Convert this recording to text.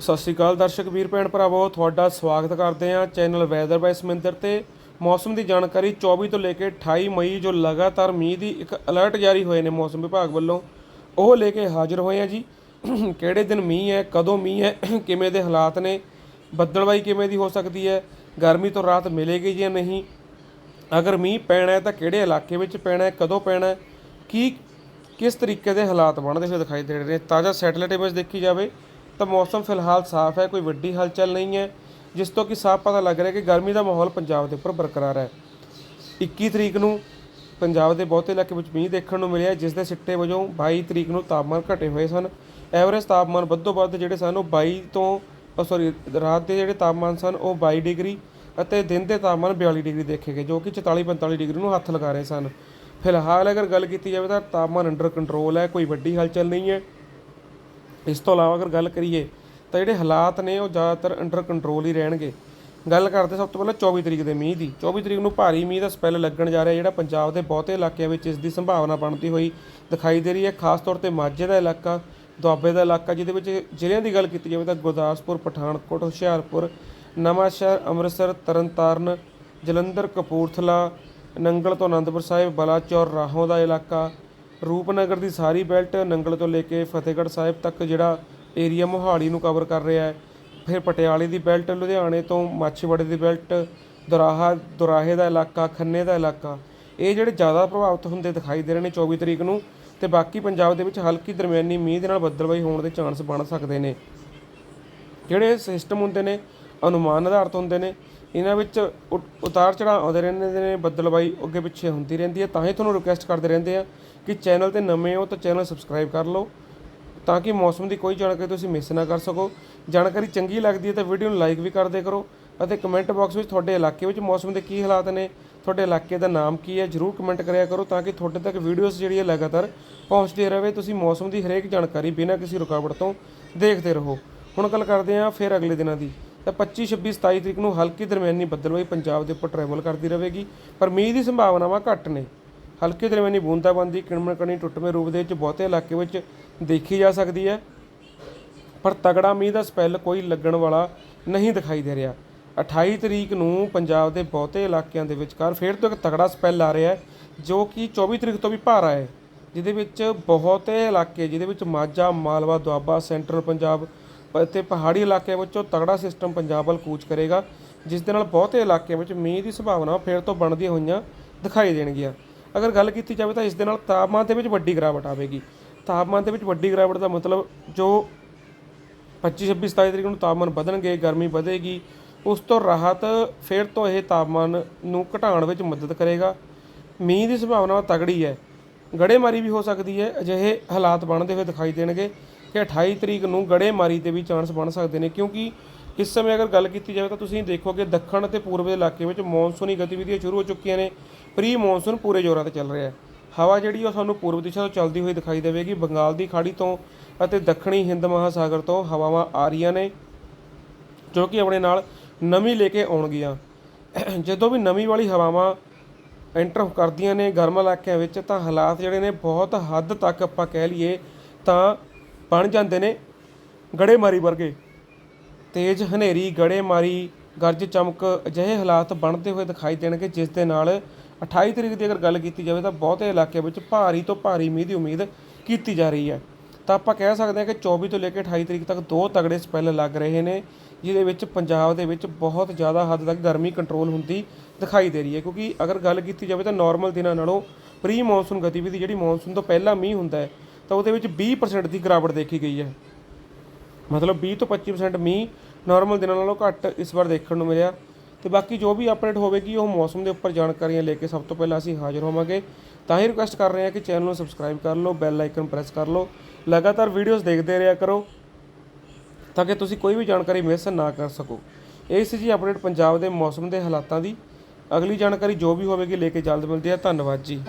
ਸਤਿ ਸ਼੍ਰੀ ਅਕਾਲ ਦਰਸ਼ਕ ਵੀਰ ਭੈਣ ਭਰਾਵੋ, ਤੁਹਾਡਾ ਸਵਾਗਤ ਕਰਦੇ ਹਾਂ ਚੈਨਲ ਵੈਦਰ ਬਾਈ ਸਮਿੰਦਰ ਤੇ। ਮੌਸਮ ਦੀ ਜਾਣਕਾਰੀ 24 ਤੋਂ ਲੈ ਕੇ 28 ਮਈ ਜੋ ਲਗਾਤਾਰ ਮੀਂਹ ਦੀ ਇੱਕ ਅਲਰਟ ਜਾਰੀ ਹੋਏ ਨੇ ਮੌਸਮ ਵਿਭਾਗ ਵੱਲੋਂ, ਉਹ ਲੈ ਕੇ ਹਾਜ਼ਰ ਹੋਏ ਆ ਜੀ। ਕਿਹੜੇ ਦਿਨ ਮੀਂਹ ਹੈ, ਕਦੋਂ ਮੀਂਹ ਹੈ, ਕਿਵੇਂ ਦੇ ਹਾਲਾਤ ਨੇ, ਬੱਦਲਵਾਈ ਕਿਵੇਂ ਦੀ ਹੋ ਸਕਦੀ ਹੈ, ਗਰਮੀ ਤੋਂ ਰਾਹਤ ਮਿਲੇਗੀ ਜਾਂ ਨਹੀਂ, ਅਗਰ ਮੀਂਹ ਪੈਣਾ ਹੈ ਤਾਂ ਕਿਹੜੇ ਇਲਾਕੇ ਵਿੱਚ ਪੈਣਾ ਹੈ, ਕਦੋਂ ਪੈਣਾ ਹੈ, ਕੀ, ਕਿਸ ਤਰੀਕੇ ਦੇ ਹਾਲਾਤ ਬਣਦੇ ਹੋਏ ਦਿਖਾਈ ਦੇ ਰਹੇ ਨੇ, ਤਾਜ਼ਾ ਸੈਟੇਲਾਈਟ ਇਮੇਜ ਦੇਖੀ ਜਾਵੇ। ਤਾਂ ਮੌਸਮ ਫਿਲਹਾਲ ਸਾਫ਼ ਹੈ, ਕੋਈ ਵੱਡੀ ਹਲਚਲ ਨਹੀਂ ਹੈ, ਜਿਸ ਤੋਂ ਕਿ ਸਾਫ਼ ਪਤਾ ਲੱਗ ਰਿਹਾ ਕਿ ਗਰਮੀ ਦਾ ਮਾਹੌਲ ਪੰਜਾਬ ਦੇ ਉੱਪਰ ਬਰਕਰਾਰ ਹੈ। 21 ਤਰੀਕ ਨੂੰ ਪੰਜਾਬ ਦੇ ਬਹੁਤੇ ਇਲਾਕੇ ਵਿੱਚ ਮੀਂਹ ਦੇਖਣ ਨੂੰ ਮਿਲਿਆ, ਜਿਸ ਦੇ ਸਿੱਟੇ ਵਜੋਂ 22 ਤਰੀਕ ਨੂੰ ਤਾਪਮਾਨ ਘਟੇ ਹੋਏ ਸਨ। ਐਵਰੇਜ ਤਾਪਮਾਨ ਵੱਧੋ ਵੱਧ ਜਿਹੜੇ ਸਨ, ਉਹ 22 ਤੋਂ ਸੌਰੀ ਰਾਤ ਦੇ ਜਿਹੜੇ ਤਾਪਮਾਨ ਸਨ, ਉਹ 22 ਡਿਗਰੀ ਅਤੇ ਦਿਨ ਦੇ ਤਾਪਮਾਨ 42 ਡਿਗਰੀ ਦੇਖੇ ਗਏ, ਜੋ ਕਿ 44 45 ਡਿਗਰੀ ਨੂੰ ਹੱਥ ਲਗਾ ਰਹੇ ਸਨ। ਫਿਲਹਾਲ ਅਗਰ ਗੱਲ ਕੀਤੀ ਜਾਵੇ ਤਾਂ ਤਾਪਮਾਨ ਅੰਡਰ ਕੰਟਰੋਲ ਹੈ, ਕੋਈ ਵੱਡੀ ਹਲਚਲ ਨਹੀਂ ਹੈ। ਇਸ ਤੋਂ ਇਲਾਵਾ ਅਗਰ ਗੱਲ ਕਰੀਏ ਤਾਂ ਜਿਹੜੇ ਹਾਲਾਤ ਨੇ ਉਹ ਜ਼ਿਆਦਾਤਰ ਅੰਡਰ ਕੰਟਰੋਲ ਹੀ ਰਹਿਣਗੇ। ਗੱਲ ਕਰਦੇ ਸਭ ਤੋਂ ਪਹਿਲਾਂ 24 ਤਰੀਕ ਦੇ ਮੀਂਹ ਦੀ। 24 ਤਰੀਕ ਨੂੰ ਭਾਰੀ ਮੀਂਹ ਦਾ ਸਪੈਲ ਲੱਗਣ ਜਾ ਰਿਹਾ, ਜਿਹੜਾ ਪੰਜਾਬ ਦੇ ਬਹੁਤੇ ਇਲਾਕਿਆਂ ਵਿੱਚ ਇਸ ਦੀ ਸੰਭਾਵਨਾ ਬਣਦੀ ਹੋਈ ਦਿਖਾਈ ਦੇ ਰਹੀ ਹੈ। ਖਾਸ ਤੌਰ ਤੇ ਮਾਝੇ ਦਾ ਇਲਾਕਾ, ਦੁਆਬੇ ਦਾ ਇਲਾਕਾ, ਜਿਹਦੇ ਵਿੱਚ ਜ਼ਿਲ੍ਹਿਆਂ ਦੀ ਗੱਲ ਕੀਤੀ ਜਾਵੇ ਤਾਂ ਗੁਰਦਾਸਪੁਰ, ਪਠਾਨਕੋਟ, ਹੁਸ਼ਿਆਰਪੁਰ, ਨਵਾਂਸ਼ਹਿਰ, ਅੰਮ੍ਰਿਤਸਰ, ਤਰਨਤਾਰਨ, ਜਲੰਧਰ, ਕਪੂਰਥਲਾ, ਨੰਗਲ ਤੋਂ ਆਨੰਦਪੁਰ ਸਾਹਿਬ, ਬਲਾਚੌਰ, ਰਾਹੋਂ ਦਾ ਇਲਾਕਾ ਰੂਪਨਗਰ ਦੀ ਸਾਰੀ ਬੈਲਟ ਨੰਗਲ ਤੋਂ ਲੈ ਕੇ ਫਤਿਹਗੜ੍ਹ ਸਾਹਿਬ ਤੱਕ ਜਿਹੜਾ ਏਰੀਆ ਮੋਹਾਲੀ ਨੂੰ ਕਵਰ ਕਰ ਰਿਹਾ ਹੈ। ਫਿਰ ਪਟਿਆਲੇ ਦੀ ਬੈਲਟ, ਲੁਧਿਆਣੇ ਤੋਂ ਮਾਛੀਵਾੜੇ ਦੀ ਬੈਲਟ, ਦੁਰਾਹਾ, ਦੁਰਾਹੇ ਦਾ ਇਲਾਕਾ, ਖੰਨੇ ਦਾ ਇਲਾਕਾ, ਇਹ ਜਿਹੜੇ ਜ਼ਿਆਦਾ ਪ੍ਰਭਾਵਿਤ ਹੁੰਦੇ ਦਿਖਾਈ ਦੇ ਰਹੇ ਨੇ 24 ਤਰੀਕ ਨੂੰ ਤੇ ਬਾਕੀ ਪੰਜਾਬ ਦੇ ਵਿੱਚ ਹਲਕੀ ਦਰਮਿਆਨੀ ਮੀਂਹ ਦੇ ਨਾਲ ਬੱਦਲਵਾਈ ਹੋਣ ਦੇ ਚਾਂਸ ਬਣ ਸਕਦੇ ਨੇ। ਜਿਹੜੇ ਸਿਸਟਮ ਹੁੰਦੇ ਨੇ, ਅਨੁਮਾਨ ਆਧਾਰਿਤ ਹੁੰਦੇ ਨੇ ਇਹਨਾਂ ਵਿੱਚ ਉ- ਉਤਾਰ ਚੜਾਅ ਆਉਂਦੇ ਰਹਿੰਦੇ ਨੇ ਬੱਦਲਵਾਈ ਅੱਗੇ ਪਿੱਛੇ ਹੁੰਦੀ ਰਹਿੰਦੀ ਹੈ, ਤਾਂ ਹੀ ਤੁਹਾਨੂੰ ਰਿਕੁਐਸਟ ਕਰਦੇ ਰਹਿੰਦੇ ਆ ਕਿ ਚੈਨਲ ਤੇ ਨਵੇਂ ਹੋ ਤਾਂ ਚੈਨਲ ਸਬਸਕ੍ਰਾਈਬ ਕਰ ਲਓ, ਤਾਂ ਕਿ ਮੌਸਮ ਦੀ ਕੋਈ ਜਾਣਕਾਰੀ ਤੁਸੀਂ ਮਿਸ ਨਾ ਕਰ ਸਕੋ। ਜਾਣਕਾਰੀ ਚੰਗੀ ਲੱਗਦੀ ਹੈ ਤਾਂ ਵੀਡੀਓ ਨੂੰ ਲਾਈਕ ਵੀ ਕਰਦੇ ਕਰੋ ਅਤੇ ਕਮੈਂਟ ਬਾਕਸ ਵਿੱਚ ਤੁਹਾਡੇ ਇਲਾਕੇ ਵਿੱਚ ਮੌਸਮ ਦੇ ਕੀ ਹਾਲਾਤ ਨੇ, ਤੁਹਾਡੇ ਇਲਾਕੇ ਦਾ ਨਾਮ ਕੀ ਹੈ, ਜਰੂਰ ਕਮੈਂਟ ਕਰਿਆ ਕਰੋ ਤਾਂ ਕਿ ਤੁਹਾਡੇ ਤੱਕ ਵੀਡੀਓਜ਼ ਜਿਹੜੀ ਹੈ ਲਗਾਤਾਰ ਪਹੁੰਚਦੀ ਰਹੇ, ਤੁਸੀਂ ਮੌਸਮ ਦੀ ਹਰੇਕ ਜਾਣਕਾਰੀ ਬਿਨਾਂ ਕਿਸੇ ਰੁਕਾਵਟ ਤੋਂ ਦੇਖਦੇ ਰਹੋ। ਹੁਣ ਗੱਲ ਕਰਦੇ ਹਾਂ ਫਿਰ ਅਗਲੇ ਦਿਨਾਂ ਦੀ। ਤਾਂ 25 26 27 ਤਰੀਕ ਨੂੰ ਹਲਕੀ ਦਰਮਿਆਨੀ ਬੱਦਲਵਾਈ ਪੰਜਾਬ ਦੇ ਉੱਪਰ ਟਰੈਵਲ ਕਰਦੀ ਰਹੇਗੀ, ਪਰ ਮੀਂਹ ਦੀ ਸੰਭਾਵਨਾਵਾਂ ਘੱਟ ਨੇ। ਹਲਕੀ ਦਰਮਿਆਨੀ ਬੂੰਦਾਬਾਂਦੀ ਕਿਣਮਣ ਕਣੀ, ਟੁੱਟਵੇਂ ਰੂਪ ਦੇ ਵਿੱਚ ਬਹੁਤੇ ਇਲਾਕੇ ਵਿੱਚ ਦੇਖੀ ਜਾ ਸਕਦੀ ਹੈ। ਪਰ ਤਗੜਾ ਮੀਂਹ ਦਾ ਸਪੈਲ ਕੋਈ ਲੱਗਣ ਵਾਲਾ ਨਹੀਂ ਦਿਖਾਈ ਦੇ ਰਿਹਾ। 28 ਤਰੀਕ ਨੂੰ ਪੰਜਾਬ ਦੇ ਬਹੁਤੇ ਇਲਾਕਿਆਂ ਦੇ ਵਿਚਕਾਰ ਫਿਰ ਤੋਂ ਇੱਕ ਤਗੜਾ ਸਪੈਲ ਆ ਰਿਹਾ ਹੈ, ਜੋ ਕਿ 24 ਤਰੀਕ ਤੋਂ ਵੀ ਭਾਰਾ ਹੈ, ਜਿਹਦੇ ਵਿੱਚ ਬਹੁਤੇ ਇਲਾਕੇ, ਜਿਹਦੇ ਵਿੱਚ ਮਾਝਾ, ਮਾਲਵਾ, ਦੁਆਬਾ, ਸੈਂਟਰਲ ਪੰਜਾਬ ਅਤੇ ਪਹਾੜੀ ਇਲਾਕਿਆਂ ਵਿੱਚੋਂ ਤਗੜਾ ਸਿਸਟਮ ਪੰਜਾਬ ਵੱਲ ਕੂਚ ਕਰੇਗਾ, ਜਿਸ ਦੇ ਨਾਲ ਬਹੁਤੇ ਇਲਾਕਿਆਂ ਵਿੱਚ ਮੀਂਹ ਦੀ ਸੰਭਾਵਨਾ ਫਿਰ ਤੋਂ ਬਣਦੀਆਂ ਹੋਈਆਂ ਦਿਖਾਈ ਦੇਣਗੀਆਂ। ਅਗਰ ਗੱਲ ਕੀਤੀ ਜਾਵੇ ਤਾਂ ਇਸ ਦੇ ਨਾਲ ਤਾਪਮਾਨ ਦੇ ਵਿੱਚ ਵੱਡੀ ਗਿਰਾਵਟ ਆਵੇਗੀ। ਤਾਪਮਾਨ ਦੇ ਵਿੱਚ ਵੱਡੀ ਗਿਰਾਵਟ ਦਾ ਮਤਲਬ ਜੋ 25 26 27 ਤਰੀਕ ਨੂੰ ਤਾਪਮਾਨ ਵਧਣਗੇ, ਗਰਮੀ ਵਧੇਗੀ, ਉਸ ਤੋਂ ਰਾਹਤ ਫਿਰ ਤੋਂ ਇਹ ਤਾਪਮਾਨ ਨੂੰ ਘਟਾਉਣ ਵਿੱਚ ਮਦਦ ਕਰੇਗਾ। ਮੀਂਹ ਦੀ ਸੰਭਾਵਨਾ ਤਗੜੀ ਹੈ। ਗੜੇਮਾਰੀ ਵੀ ਹੋ ਸਕਦੀ ਹੈ, ਅਜਿਹੇ ਹਾਲਾਤ ਬਣਦੇ ਹੋਏ ਦਿਖਾਈ ਦੇਣਗੇ। ਕਿ 28 ਤਰੀਕ ਨੂੰ ਗੜੇਮਾਰੀ ਦੇ ਵੀ ਚਾਂਸ ਬਣ ਸਕਦੇ ਨੇ, ਕਿਉਂਕਿ ਇਸ ਸਮੇਂ ਅਗਰ ਗੱਲ ਕੀਤੀ ਜਾਵੇ ਤਾਂ ਤੁਸੀਂ ਦੇਖੋਗੇ ਦੱਖਣ ਅਤੇ ਪੂਰਬ ਦੇ ਇਲਾਕੇ ਵਿੱਚ ਮੌਨਸੂਨੀ ਗਤੀਵਿਧੀਆਂ ਸ਼ੁਰੂ ਹੋ ਚੁੱਕੀਆਂ ਨੇ ਪ੍ਰੀ ਮੌਨਸੂਨ ਪੂਰੇ ਜ਼ੋਰਾਂ ਤੇ ਚੱਲ ਰਿਹਾ ਹੈ। ਹਵਾ ਜਿਹੜੀ ਉਹ ਸਾਨੂੰ ਪੂਰਬ ਦਿਸ਼ਾ ਤੋਂ ਚੱਲਦੀ ਹੋਈ ਦਿਖਾਈ ਦੇਵੇਗੀ, ਬੰਗਾਲ ਦੀ ਖਾੜੀ ਤੋਂ ਅਤੇ ਦੱਖਣੀ ਹਿੰਦ ਮਹਾਸਾਗਰ ਤੋਂ ਹਵਾਵਾਂ ਆ ਰਹੀਆਂ ਨੇ, ਜੋ ਕਿ ਆਪਣੇ ਨਾਲ ਨਮੀ ਲੈ ਕੇ ਆਉਣਗੀਆਂ। ਜਦੋਂ ਵੀ ਨਮੀ ਵਾਲੀ ਹਵਾਵਾਂ ਐਂਟਰ ਕਰਦੀਆਂ ਨੇ ਗਰਮ ਇਲਾਕਿਆਂ ਵਿੱਚ, ਤਾਂ ਹਾਲਾਤ ਜਿਹੜੇ ਨੇ ਬਹੁਤ ਹੱਦ ਤੱਕ ਆਪਾਂ ਕਹਿ ਲਈਏ ਤਾਂ ਬਣ ਜਾਂਦੇ ਨੇ ਗੜੇਮਾਰੀ ਵਰਗੇ। ਤੇਜ਼ ਹਨੇਰੀ ਗੜੇਮਾਰੀ ਗਰਜ ਚਮਕ ਅਜਿਹੇ ਹਾਲਾਤ ਬਣਦੇ ਹੋਏ ਦਿਖਾਈ ਦੇਣਗੇ, ਜਿਸ ਦੇ ਨਾਲ 28 ਤਰੀਕ ਦੀ ਅਗਰ ਗੱਲ ਕੀਤੀ ਜਾਵੇ ਤਾਂ ਬਹੁਤੇ ਇਲਾਕਿਆਂ ਵਿੱਚ ਭਾਰੀ ਤੋਂ ਭਾਰੀ ਮੀਂਹ ਦੀ ਉਮੀਦ ਕੀਤੀ ਜਾ ਰਹੀ ਹੈ। ਤਾਂ ਆਪਾਂ ਕਹਿ ਸਕਦੇ ਹਾਂ ਕਿ 24 ਤੋਂ ਲੈ ਕੇ 28 ਤਰੀਕ ਤੱਕ ਦੋ ਤਗੜੇ ਸਪੈਲ ਲੱਗ ਰਹੇ ਨੇ, ਜਿਹਦੇ ਵਿੱਚ ਪੰਜਾਬ ਦੇ ਵਿੱਚ ਬਹੁਤ ਜ਼ਿਆਦਾ ਹੱਦ ਤੱਕ ਗਰਮੀ ਕੰਟਰੋਲ ਹੁੰਦੀ ਦਿਖਾਈ ਦੇ ਰਹੀ ਹੈ। ਕਿਉਂਕਿ ਅਗਰ ਗੱਲ ਕੀਤੀ ਜਾਵੇ ਤਾਂ ਨਾਰਮਲ ਦਿਨਾਂ ਨਾਲੋਂ ਪ੍ਰੀ ਮੌਨਸੂਨ ਗਤੀਵਿਧੀ ਜਿਹੜੀ ਮੌਨਸੂਨ ਤੋਂ ਪਹਿਲਾਂ ਮੀਂਹ ਹੁੰਦਾ ਹੈ ਤਾਂ ਉਹਦੇ ਵਿੱਚ 20% ਦੀ ਗਿਰਾਵਟ ਦੇਖੀ ਗਈ ਹੈ। ਮਤਲਬ 20 ਤੋਂ 25% ਮੀਂਹ ਨਾਰਮਲ ਦਿਨਾਂ ਨਾਲੋਂ ਘੱਟ ਇਸ ਵਾਰ ਦੇਖਣ ਨੂੰ ਮਿਲਿਆ। ਤੇ ਬਾਕੀ ਜੋ ਵੀ ਅਪਡੇਟ ਹੋਵੇਗੀ, ਉਹ ਮੌਸਮ ਦੇ ਉੱਪਰ ਜਾਣਕਾਰੀਆਂ ਲੈ ਕੇ ਸਭ ਤੋਂ ਪਹਿਲਾਂ ਅਸੀਂ ਹਾਜ਼ਰ ਹੋਵਾਂਗੇ। ਤਾਂ ਹੀ ਰਿਕੁਐਸਟ ਕਰ ਰਹੇ ਹਾਂ ਕਿ ਚੈਨਲ ਨੂੰ ਸਬਸਕ੍ਰਾਈਬ ਕਰ ਲਓ ਬੈਲ ਆਈਕਨ ਪ੍ਰੈਸ ਕਰ ਲਓ। ਲਗਾਤਾਰ ਵੀਡੀਓਜ਼ ਦੇਖਦੇ ਰਿਹਾ ਕਰੋ, ਤਾਂ ਕਿ ਤੁਸੀਂ ਕੋਈ ਵੀ ਜਾਣਕਾਰੀ ਮਿਸ ਨਾ ਕਰ ਸਕੋ। ਇਹ ਸੀ ਜੀ ਅਪਡੇਟ ਪੰਜਾਬ ਦੇ ਮੌਸਮ ਦੇ ਹਾਲਾਤਾਂ ਦੀ। ਅਗਲੀ ਜਾਣਕਾਰੀ ਜੋ ਵੀ ਹੋਵੇਗੀ, ਲੈ ਕੇ ਜਲਦ ਮਿਲਦੀ ਹੈ। ਧੰਨਵਾਦ ਜੀ।